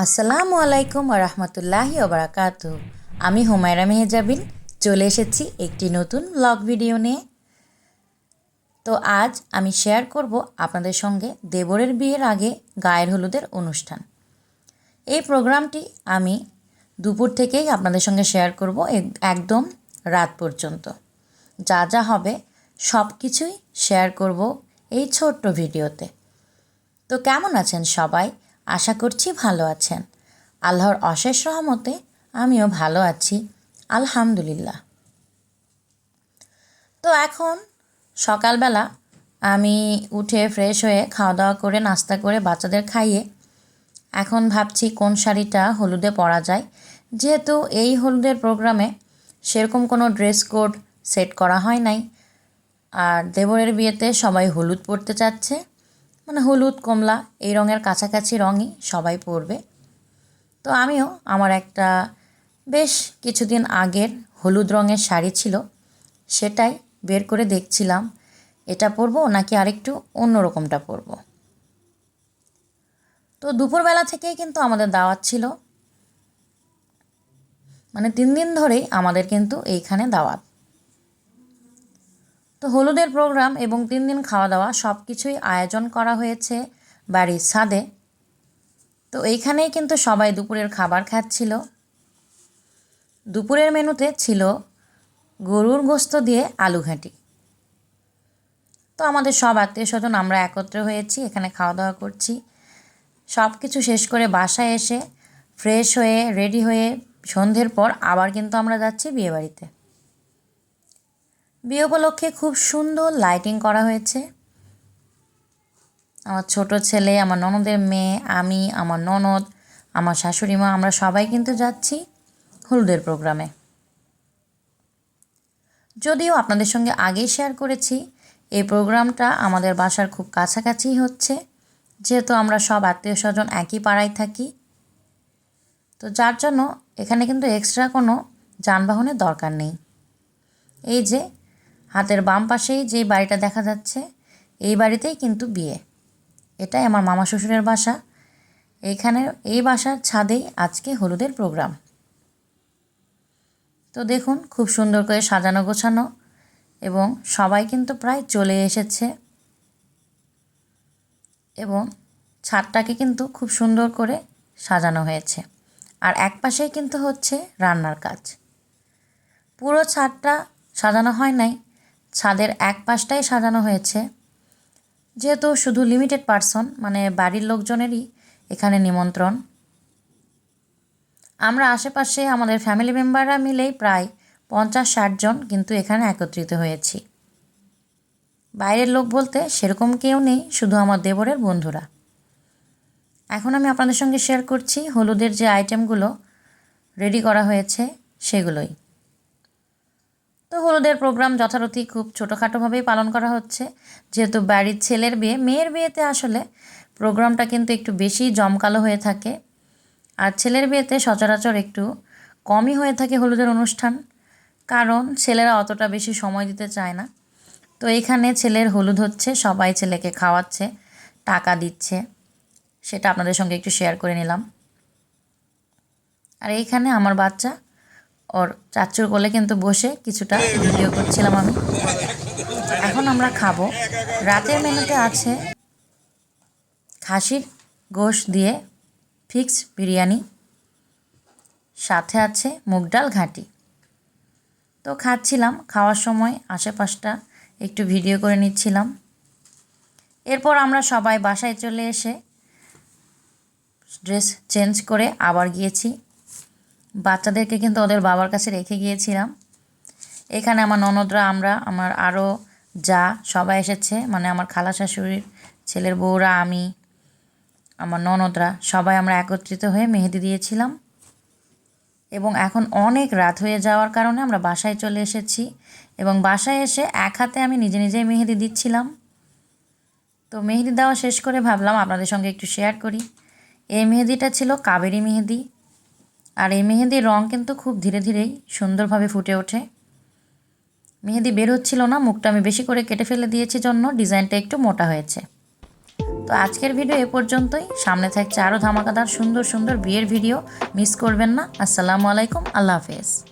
আসসালামু আলাইকুম রহমতুল্লাহি ওবরাকাত আমি হুমায়রা মেহেজাবিন, চলে এসেছি একটি নতুন ব্লগ ভিডিও নিয়ে। তো আজ আমি শেয়ার করব আপনাদের সঙ্গে দেবরের বিয়ের আগে গায়ের হলুদের অনুষ্ঠান। এই প্রোগ্রামটি আমি দুপুর থেকেই আপনাদের সঙ্গে শেয়ার করব এক- একদম রাত পর্যন্ত। যা যা হবে সব কিছুই শেয়ার করব এই ছোট্ট ভিডিওতে তো কেমন আছেন সবাই? আশা করছি ভালো আছেন। আল্লাহর অশেষ রহমতে আমিও ভালো আছি, আলহামদুলিল্লাহ। তো এখন সকালবেলা আমি উঠে ফ্রেশ হয়ে খাওয়া দাওয়া করে, নাস্তা করে বাচ্চাদের খাইয়ে এখন ভাবছি কোন শাড়িটা হলুদে পরা যায়। যেহেতু এই হলুদের প্রোগ্রামে সেরকম কোনো ড্রেস কোড সেট করা হয় নাই। আর দেবরের বিয়েতে সবাই হলুদ পরতে চাচ্ছে। মানে হলুদ, কমলা এই রঙের কাছাকাছি রঙই সবাই পরবে। তো আমিও আমার একটা বেশ কিছুদিন আগের হলুদ রঙের শাড়ি ছিল, সেটাই বের করে দেখছিলাম। এটা পরবো নাকি আরেকটু অন্য রকমটা পরবো? তো দুপুরবেলা থেকেই কিন্তু আমাদের দাওয়াত ছিল। মানে তিন দিন ধরেই আমাদের কিন্তু এইখানে দাওয়াত। তো হলুদের প্রোগ্রাম এবং তিন দিন খাওয়া দাওয়া সব কিছুই আয়োজন করা হয়েছে বাড়ির ছাদে। তো এইখানেই কিন্তু সবাই দুপুরের খাবার খাচ্ছিল। দুপুরের মেনুতে ছিল গরুর গোস্ত দিয়ে আলু ঘাঁটি। তো আমাদের সব আত্মীয় স্বজন আমরা একত্র হয়েছি, এখানে খাওয়া দাওয়া করছি। সব কিছু শেষ করে বাসায় এসে ফ্রেশ হয়ে রেডি হয়ে সন্ধ্যের পর আবার কিন্তু আমরা যাচ্ছি বিয়েবাড়িতে। বিয়ে উপলক্ষে খুব সুন্দর লাইটিং করা হয়েছে। আমার ছোট ছেলে, আমার ননদের মেয়ে, আমি, আমার ননদ, আমার শাশুড়ি মা, আমরা সবাই কিন্তু যাচ্ছি হলুদের প্রোগ্রামে। যদিও আপনাদের সঙ্গে আগেই শেয়ার করেছি, এই প্রোগ্রামটা আমাদের বাসার খুব কাছাকাছি হচ্ছে, যেহেতু আমরা সব আত্মীয় স্বজন একই পাড়ায় থাকি। তো যার জন্য এখানে কিন্তু এক্সট্রা কোনো যানবাহনের দরকার নেই। এই যে হাতের বাম পাশেই যে বাড়িটা দেখা যাচ্ছে, এই বাড়িতেই কিন্তু বিয়ে। এটাই আমার মামা শ্বশুরের বাসা। এইখানে এই বাসার ছাদেই আজকে হলুদের প্রোগ্রাম। তো দেখুন, খুব সুন্দর করে সাজানো গোছানো এবং সবাই কিন্তু প্রায় চলে এসেছে। এবং ছাদটাকে কিন্তু খুব সুন্দর করে সাজানো হয়েছে। আর এক পাশেই কিন্তু হচ্ছে রান্নার কাজ। পুরো ছাদটা সাজানো হয় নাই ছাদের এক পাশটাই সাজানো হয়েছে। যেহেতু শুধু লিমিটেড পার্সন মানে বাড়ির লোকজনেরই এখানে নিমন্ত্রণ। আমরা আশেপাশে আমাদের ফ্যামিলি মেম্বাররা মিলেই প্রায় পঞ্চাশ ষাট জন কিন্তু এখানে একত্রিত হয়েছি। বাইরের লোক বলতে সেরকম কেউ নেই, শুধু আমার দেবরের বন্ধুরা। এখন আমি আপনাদের সঙ্গে শেয়ার করছি, হলুদের যে আইটেমগুলো রেডি করা হয়েছে, সেগুলোই। তো হলুদের প্রোগ্রাম যথারীতি খুব ছোটোখাটোভাবেই পালন করা হচ্ছে। যেহেতু বাড়ির ছেলের বিয়ে, মেয়ের বিয়েতে আসলে প্রোগ্রামটা কিন্তু একটু বেশি জমকালো হয়ে থাকে। আর ছেলের বিয়েতে সচরাচর একটু কমই হয়ে থাকে হলুদের অনুষ্ঠান, কারণ ছেলেরা অতটা বেশি সময় দিতে চায় না। তো এখানে ছেলের হলুদ হচ্ছে, সবাই ছেলেকে খাওয়াচ্ছে, টাকা দিচ্ছে, সেটা আপনাদের সঙ্গে একটু শেয়ার করে নিলাম। আর এইখানে আমার বাচ্চা ওর চাচুর কোলে কিন্তু বসে কিছুটা ভিডিও করছিলাম আমি। এখন আমরা খাব। রাতের মেনুতে আছে খাসির গোশ দিয়ে ফিক্স বিরিয়ানি। সাথে আছে মুগ ডাল ঘাঁটি। তো খাচ্ছিলাম, খাওয়ার সময় আশেপাশটা একটু ভিডিও করে নিচ্ছিলাম। এরপর আমরা সবাই বাসায় চলে এসে ড্রেস চেঞ্জ করে আবার গিয়েছি। বাচ্চাদেরকে কিন্তু ওদের বাবার কাছে রেখে গিয়েছিলাম। এখানে আমার ননদরা, আমরা, আমার আরও যা সবাই এসেছে মানে আমার খালা শাশুড়ির ছেলের বউরা, আমি, আমার ননদরা, সবাই আমরা একত্রিত হয়ে মেহেদি দিয়েছিলাম। এবং এখন অনেক রাত হয়ে যাওয়ার কারণে আমরা বাসায় চলে এসেছি। এবং বাসায় এসে এক হাতে আমি নিজে নিজেই মেহেদি দিচ্ছিলাম। তো মেহেদি দেওয়া শেষ করে ভাবলাম আপনাদের সঙ্গে একটু শেয়ার করি। এই মেহেদিটা ছিল কাবেরি মেহেদি। আর এই মেহেদির রং কিন্তু খুব ধীরে ধীরেই সুন্দরভাবে ফুটে ওঠে। মেহেদি বের হচ্ছিল না, মুখটা আমি বেশি করে কেটে ফেলে দিয়েছি জন্য ডিজাইনটা একটু মোটা হয়েছে। তো আজকের ভিডিও এ পর্যন্তই। সামনে থাকছে আরও ধামাকাদার সুন্দর সুন্দর বিয়ের ভিডিও। মিস করবেন না। আসসালামু আলাইকুম। আল্লাহ হাফেজ।